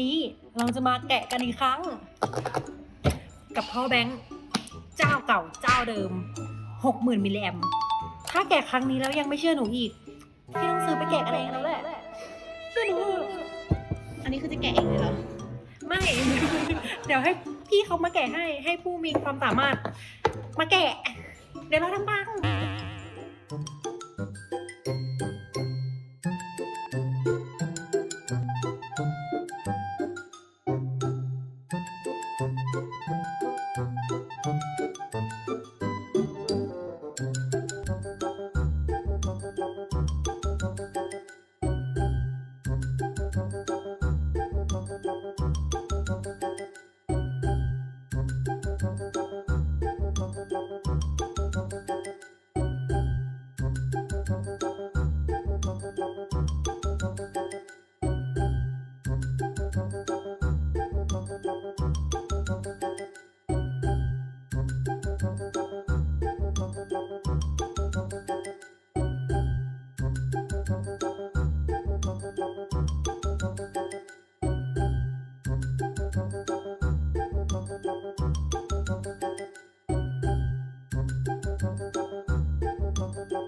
นี้เราจะมาแกะกันอีกครั้ง กับพ่อแบงค์เจ้าเก่าเจ้าเดิม 60,000มิลลิแอมถ้าแกะครั้งนี้แล้วยังไม่เชื่อหนูอีกพี่ต้องซื้อไปแกะกันเองแล้วแหละเชื่อหนูเถอะอันนี้คือจะแกะเองเลยเหรอไม่ เดี๋ยวให้พี่เขามาแกะให้ให้ผู้มีความสามารถ มาแกะ เดี๋ยวเราทำบ้าง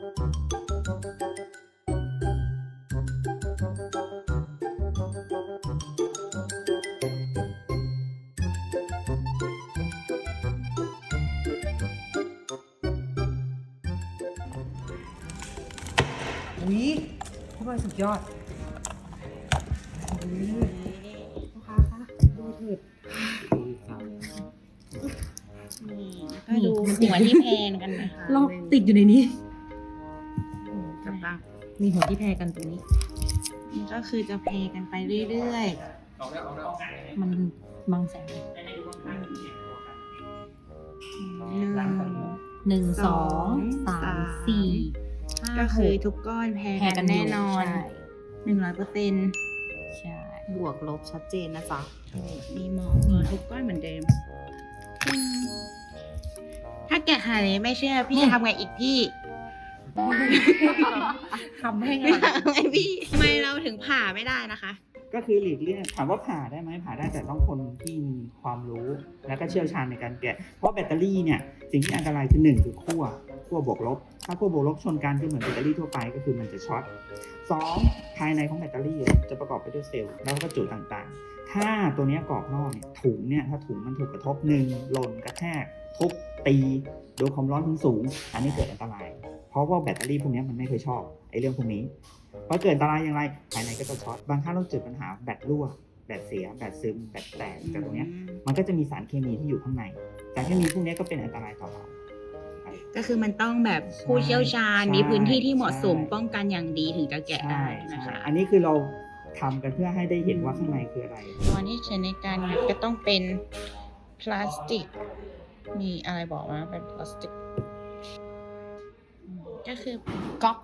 อุ้ยพวกเราสุดยอดอุ๊ยลูกค้าคะดูเถิดนี่ก็ดูหัวที่แพนกันนะคะ ลอกติดอยู่ในนี้กำลัง มีหัวที่แพรกันตรงนี้ นี่ก็คือจะเพกันไปเรื่อยมันบังแสงๆหนึ่งหนึ่งสองสาสามมสี่ห้าก็คือหทุกก้อนแพแพรกันแน่นอนใช่หนึ่งร้อยเปอร์เซ็นต์ใช่บวกลบชัดเจนนะจ๊ะมีมองเออทุกก้อนเหมือนเดิมอืมถ้าแกะหาเลยไม่เชื่อพี่จะทำไงอีกพี่ ทำให้ไม่งานทำไงพี่ทำไมเราถึงผ่าไม่ได้นะคะ ก็คือหลีกเลี่ยงถามว่าผ่าได้ไหมผ่าได้แต่ต้องคนที่มีความรู้ และก็เชี่ยวชาญในการแกะเพราะแบตเตอรี่เนี่ยสิ่งที่อันตรายคือหนึ่งคือขั้วขั้วบวกลบ ถ้าขั้วบวกลบชนกันก็เหมือนแบตเตอรี่ทั่วไปก็คือมันจะช็อตสองภายในของแบตเตอรี่จะประกอบไปด้วยเซลล์แล้วก็จุต่างๆ ถ้าตัวเนี้ยกรอบนอกเนี่ยถุงเนี่ยถ้าถุงมันถูกกระทบหนึ่งหล่นกระแทกทุบตีโดนความร้อนสูงๆอันนี้เกิดอันตราย เพราะว่าแบตเตอรี่พวกเนี้ยมันไม่เคยชอบไอ้เรื่องพวกนี้พอเกิดอันตรายอย่างไรภายในก็จะช็อตบางครั้งเราเจอปัญหาแบตรั่วแบตเสียแบตซึมแบตแตกแต่ตรงเนี้ยมันก็จะมีสารเคมีที่อยู่ข้างในสารเคมีพวกเนี้ยก็เป็นอันตรายต่อเราก็คือมันต้องแบบผู้เชี่ยวชาญใช่มีพื้นที่ที่เหมาะสมใช่ป้องกันอย่างดีถึงจะแกะได้ใช่นะคะอันนี้คือเราทำกันเพื่อให้ได้เห็นว่าข้างในคืออะไรตัวที่ใช้ในการงัดก็ต้องเป็นพลาสติก มีอะไรบอกว่าเป็นพลาสติกอืม ก็คือก๊อก